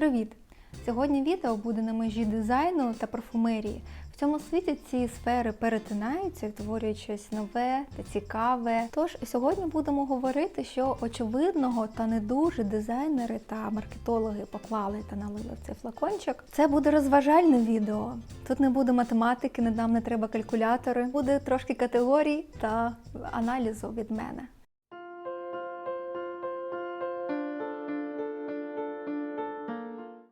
Привіт! Сьогодні відео буде на межі дизайну та парфумерії. В цьому світі ці сфери перетинаються, утворюють щось нове та цікаве. Тож сьогодні будемо говорити, що очевидного та не дуже дизайнери та маркетологи поклали та налили цей флакончик. Це буде розважальне відео. Тут не буде математики, не нам не треба калькулятори. Буде трошки категорій та аналізу від мене.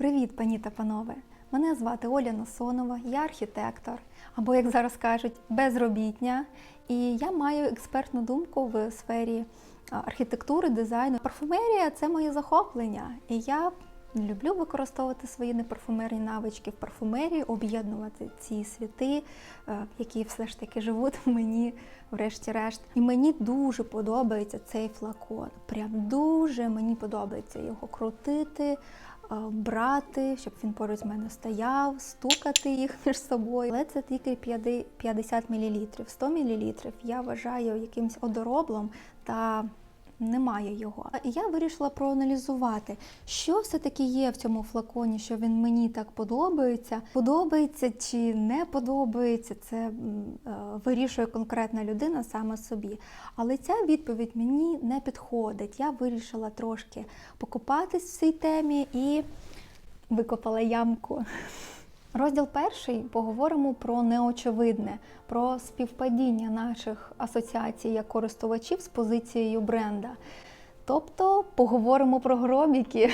Привіт, пані та панове! Мене звати Оля Насонова, я архітектор, або, як зараз кажуть, безробітня. І я маю експертну думку в сфері архітектури, дизайну. Парфумерія це моє захоплення. І я люблю використовувати свої непарфумерні навички в парфумерії, об'єднувати ці світи, е, які все ж таки живуть в мені, врешті-решт. І мені дуже подобається цей флакон. Прям дуже мені подобається його крутити брати, щоб він поруч з мене стояв, стукати їх між собою. Але це тільки 50 мл. 100 мл я вважаю якимось одороблом та немає його. І я вирішила проаналізувати, що все-таки є в цьому флаконі, що він мені так подобається. Подобається чи не подобається, це е, вирішує конкретна людина саме собі. Але ця відповідь мені не підходить. Я вирішила трошки покопатись в цій темі і викопала ямку. Розділ перший поговоримо про неочевидне, про співпадіння наших асоціацій як користувачів з позицією бренда. Тобто поговоримо про гробіки.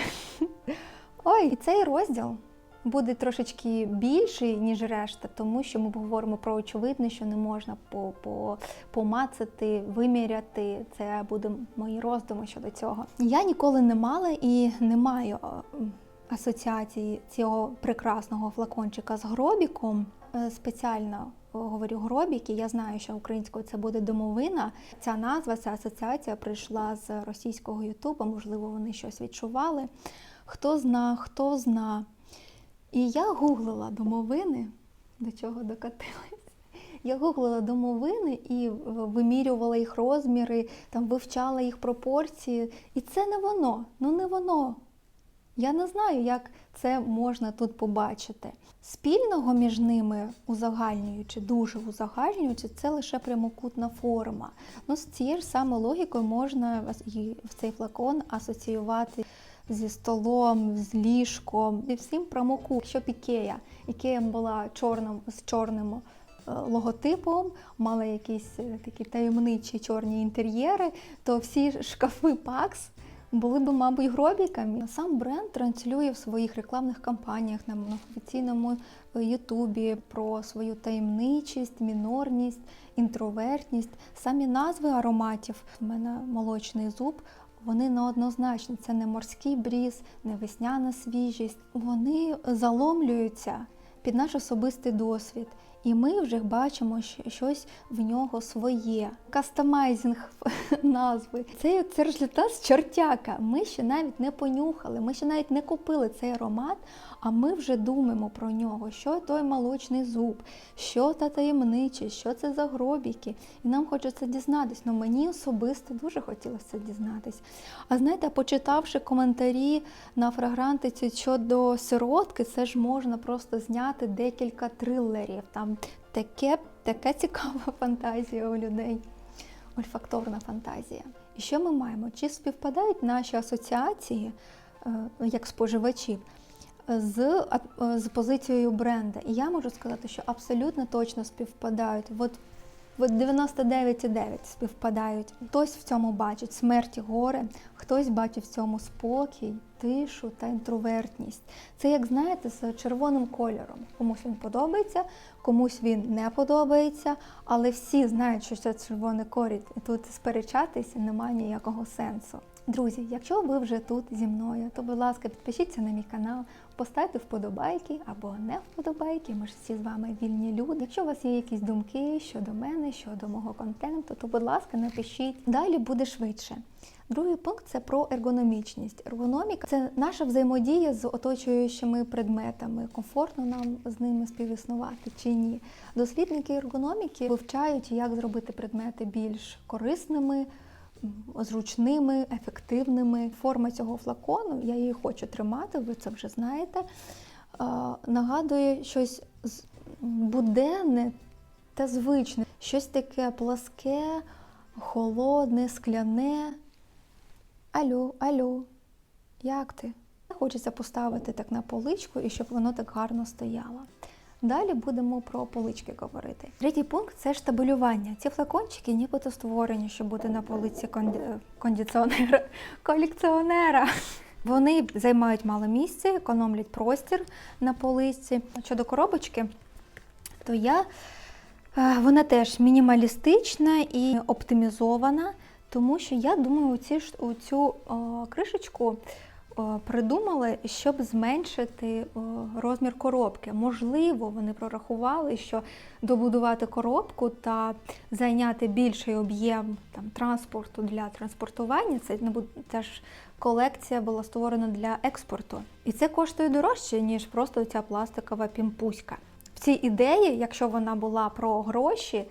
Ой, цей розділ буде трошечки більший, ніж решта, тому що ми поговоримо про очевидне, що не можна по, по, помацати, виміряти. Це буде мої роздуми щодо цього. Я ніколи не мала і не маю асоціації цього прекрасного флакончика з гробіком. Е, Спеціально говорю гробіки. Я знаю, що українською це буде домовина. Ця назва, ця асоціація прийшла з російського Ютуба. Можливо, вони щось відчували. Хто зна, хто зна. І я гуглила домовини, до чого докатилась. Я гуглила домовини і вимірювала їх розміри, там вивчала їх пропорції. І це не воно, ну не воно. Я не знаю, як це можна тут побачити. Спільного між ними, узагальнюючи, дуже узагальнюючи, це лише прямокутна форма. Ну, з цією ж самою логікою можна в цей флакон асоціювати зі столом, з ліжком, і всім прямокут. Що Ікея. Ікея була чорним, з чорним е, логотипом, мала якісь е, такі таємничі чорні інтер'єри, то всі шкафи Пакс були б, мабуть, гробіками. Сам бренд транслює в своїх рекламних кампаніях на офіційному Ютубі про свою таємничість, мінорність, інтровертність. Самі назви ароматів. У мене молочний зуб. Вони неоднозначні. Це не морський бріз, не весняна свіжість. Вони заломлюються під наш особистий досвід. І ми вже бачимо щось в нього своє. Кастомайзинг назви. Це, це з чортяка. Ми ще навіть не понюхали, ми ще навіть не купили цей аромат, а ми вже думаємо про нього, що той молочний зуб, що та таємничість, що це за гробіки. І нам хочеться дізнатись. Ну мені особисто дуже хотілося дізнатись. А знаєте, почитавши коментарі на фрагрантиці щодо сиротки, це ж можна просто зняти декілька трилерів. Там таке, така цікава фантазія у людей, ольфакторна фантазія. І що ми маємо? Чи співпадають наші асоціації е, як споживачів? З, з позицією бренда. І я можу сказати, що абсолютно точно співпадають. От, 99,9 співпадають. Хтось в цьому бачить смерть і горе, хтось бачить в цьому спокій, тишу та інтровертність. Це, як знаєте, з червоним кольором. Комусь він подобається, комусь він не подобається, але всі знають, що це червоний корінь, і тут сперечатися немає ніякого сенсу. Друзі, якщо ви вже тут зі мною, то будь ласка, підпишіться на мій канал, поставте вподобайки або не вподобайки. Ми ж всі з вами вільні люди. Якщо у вас є якісь думки щодо мене, щодо мого контенту, то будь ласка, напишіть. Далі буде швидше. Другий пункт це про ергономічність. Ергономіка це наша взаємодія з оточуючими предметами. Комфортно нам з ними співіснувати чи ні. Дослідники ергономіки вивчають, як зробити предмети більш корисними, зручними, ефективними. Форма цього флакону, я її хочу тримати, ви це вже знаєте. Нагадує щось буденне та звичне, щось таке пласке, холодне, скляне. Алло, алло, як ти? Хочеться поставити так на поличку і щоб воно так гарно стояло. Далі будемо про полички говорити. Третій пункт це штабелювання. Ці флакончики нібито створені, щоб бути на полиці конді... кондиціонера, колекціонера. Вони займають мало місця, економлять простір на полиці. Щодо коробочки, то я Е, Вона теж мінімалістична і оптимізована, тому що я думаю, ці ж у цю о, кришечку о, придумали, щоб зменшити розмір коробки. Можливо, вони прорахували, що добудувати коробку та зайняти більший об'єм там транспорту для транспортування. Це не буде колекція була створена для експорту. І це коштує дорожче, ніж просто ця пластикова пімпуська. В цій ідеї, якщо вона була про гроші,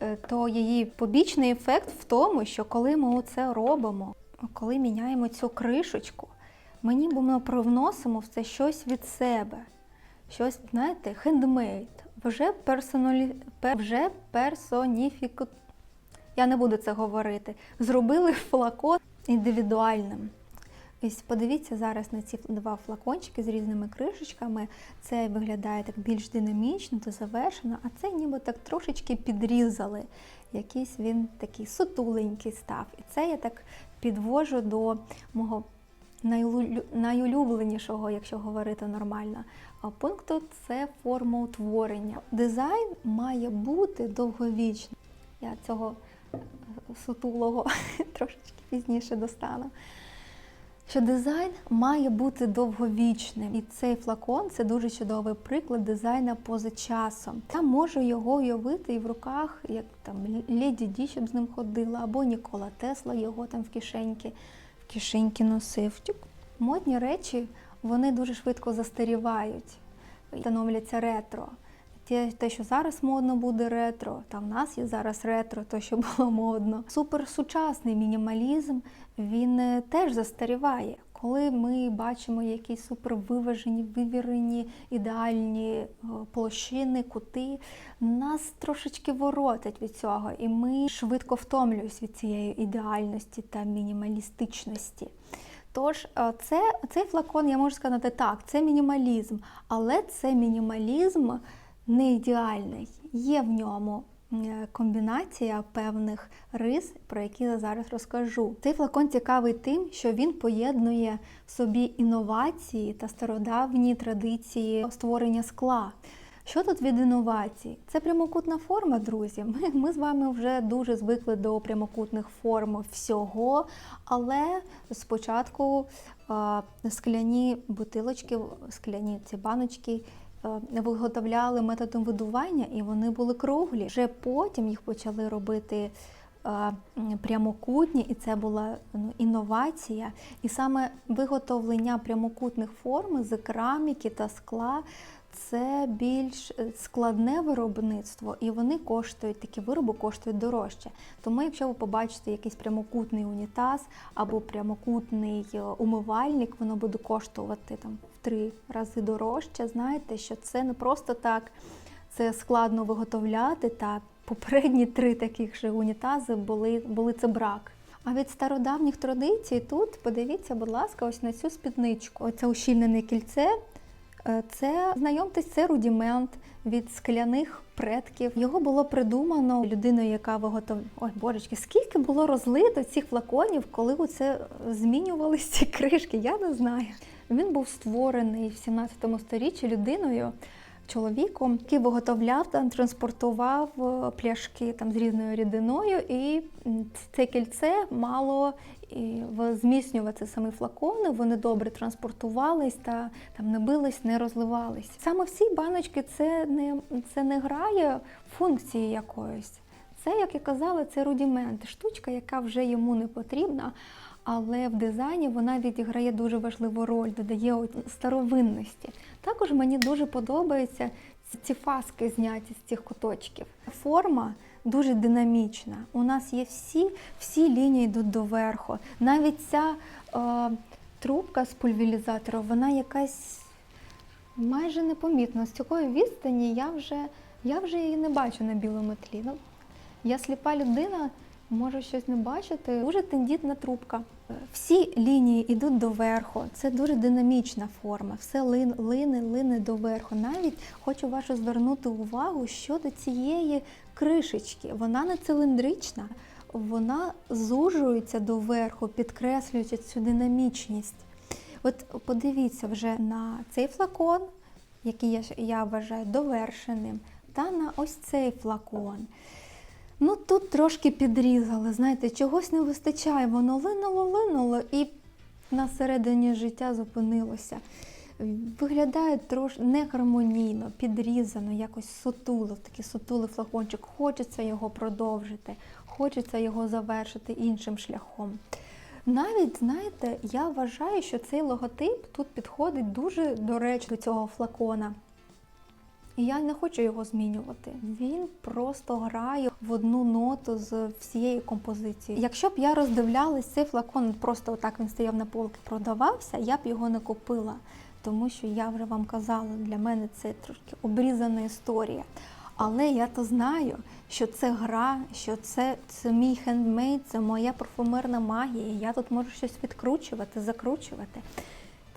е, то її побічний ефект в тому, що коли ми це робимо, коли міняємо цю кришечку, ми ніби ми привносимо в це щось від себе, щось, знаєте, хендмейд, вже персоналі... вже персоніфіку... Я не буду це говорити. Зробили флакон індивідуальним. Ось подивіться зараз на ці два флакончики з різними кришечками. Це виглядає так більш динамічно та завершено, а це ніби так трошечки підрізали. Якийсь він такий сутуленький став. І це я так підвожу до мого найулюбленішого, якщо говорити нормально, пункту це формоутворення. Дизайн має бути довговічним. Я цього е, сутулого трошечки пізніше достану що дизайн має бути довговічним. І цей флакон це дуже чудовий приклад дизайна поза часом. Я можу його уявити і в руках, як там Леді Ді, щоб з ним ходила, або Нікола Тесла його там в кишеньки, кишеньки носив. Модні речі вони дуже швидко застарівають, становляться ретро. Те, що зараз модно буде ретро, та в нас є зараз ретро, то що було модно. Суперсучасний мінімалізм він е, теж застаріває. Коли ми бачимо якісь супервиважені, вивірені, ідеальні е, площини, кути, нас трошечки воротить від цього, і ми швидко втомлюємось від цієї ідеальності та мінімалістичності. Тож, е, це, цей флакон, я можу сказати так, це мінімалізм, але це мінімалізм не ідеальний. Є в ньому комбінація певних рис, про які я зараз розкажу. Цей флакон цікавий тим, що він поєднує в собі інновації та стародавні традиції створення скла. Що тут від інновацій? Це прямокутна форма, друзі. Ми, ми з вами вже дуже звикли до прямокутних форм всього, але спочатку а, скляні бутилочки, скляні ці баночки е, виготовляли методом видування, і вони були круглі. Вже потім їх почали робити е, прямокутні, і це була ну, інновація. І саме виготовлення прямокутних форм з кераміки та скла. Це більш е, складне виробництво, і вони коштують, такі вироби коштують дорожче. Тому, якщо ви побачите якийсь прямокутний унітаз або прямокутний е, умивальник, воно буде коштувати там в три рази дорожче. Знаєте, що це не просто так, це складно виготовляти. Та попередні три таких же унітази були, були це брак. А від стародавніх традицій тут подивіться, будь ласка, ось на цю спідничку. Оце ущільнене кільце. Е, Це знайомтесь, це рудімент від скляних предків. Його було придумано людиною, яка виготовляє. Ой, божечки, скільки було розлито цих флаконів, коли у це змінювалися ці кришки? Я не знаю. Він був створений в 17 сторіччі людиною. Чоловіком, який виготовляв та транспортував е, пляшки там з різною рідиною, і це кільце мало і зміцнювати самі флакони, вони добре транспортувались та там не бились, не розливались. Саме всі баночки це не, це не грає функції якоїсь. Це, як я казала, це рудімент, штучка, яка вже йому не потрібна, але в дизайні вона відіграє дуже важливу роль, додає старовинності. Також мені дуже подобаються ці фаски зняті з цих куточків. Форма дуже динамічна. У нас є всі, всі лінії йдуть доверху. Навіть ця е, трубка з пульверізатором, вона якась майже непомітна. З такої відстані я вже, я вже її не бачу на білому тлі. Ну, я сліпа людина, можу щось не бачити. Дуже тендітна трубка. Всі лінії йдуть доверху. Це дуже динамічна форма. Все лин, лине, лине доверху. Навіть хочу вашу звернути увагу щодо цієї кришечки. Вона не циліндрична, вона зужується доверху, підкреслюючи цю динамічність. От подивіться вже на цей флакон, який я, я вважаю довершеним, та на ось цей флакон. Ну тут трошки підрізали, знаєте, чогось не вистачає, воно линуло, линуло і на середині життя зупинилося. Виглядає трошки негармонійно, підрізано, якось сутуло, такий сутулий флакончик. Хочеться його продовжити, хочеться його завершити іншим шляхом. Навіть, знаєте, я вважаю, що цей логотип тут підходить дуже до речі до цього флакона. І я не хочу його змінювати. Він просто грає в одну ноту з всієї композиції. Якщо б я роздивлялась цей флакон, просто отак він стояв на полки, продавався, я б його не купила. Тому що я вже вам казала, для мене це трошки обрізана історія. Але я то знаю, що це гра, що це, це мій хендмейд, це моя парфумерна магія. Я тут можу щось відкручувати, закручувати.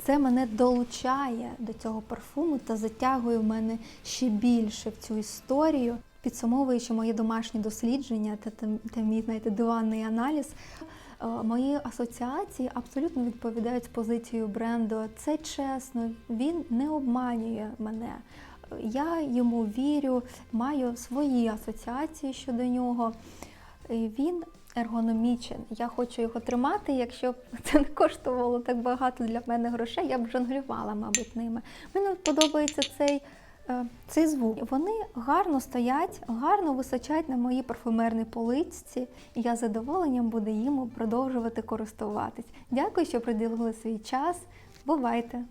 Це мене долучає до цього парфуму та затягує в мене ще більше в цю історію. Підсумовуючи мої домашні дослідження та, та, та мій знаєте, диванний аналіз, е, мої асоціації абсолютно відповідають з позицією бренду. Це чесно, він не обманює мене. Я йому вірю, маю свої асоціації щодо нього. Він ергономічен. Я хочу його тримати. Якщо б це не коштувало так багато для мене грошей, я б жонглювала, мабуть, ними. Мені подобається цей, е, цей звук. Вони гарно стоять, гарно височать на моїй парфумерній поличці, і я з задоволенням буду їм продовжувати користуватись. Дякую, що приділили свій час. Бувайте!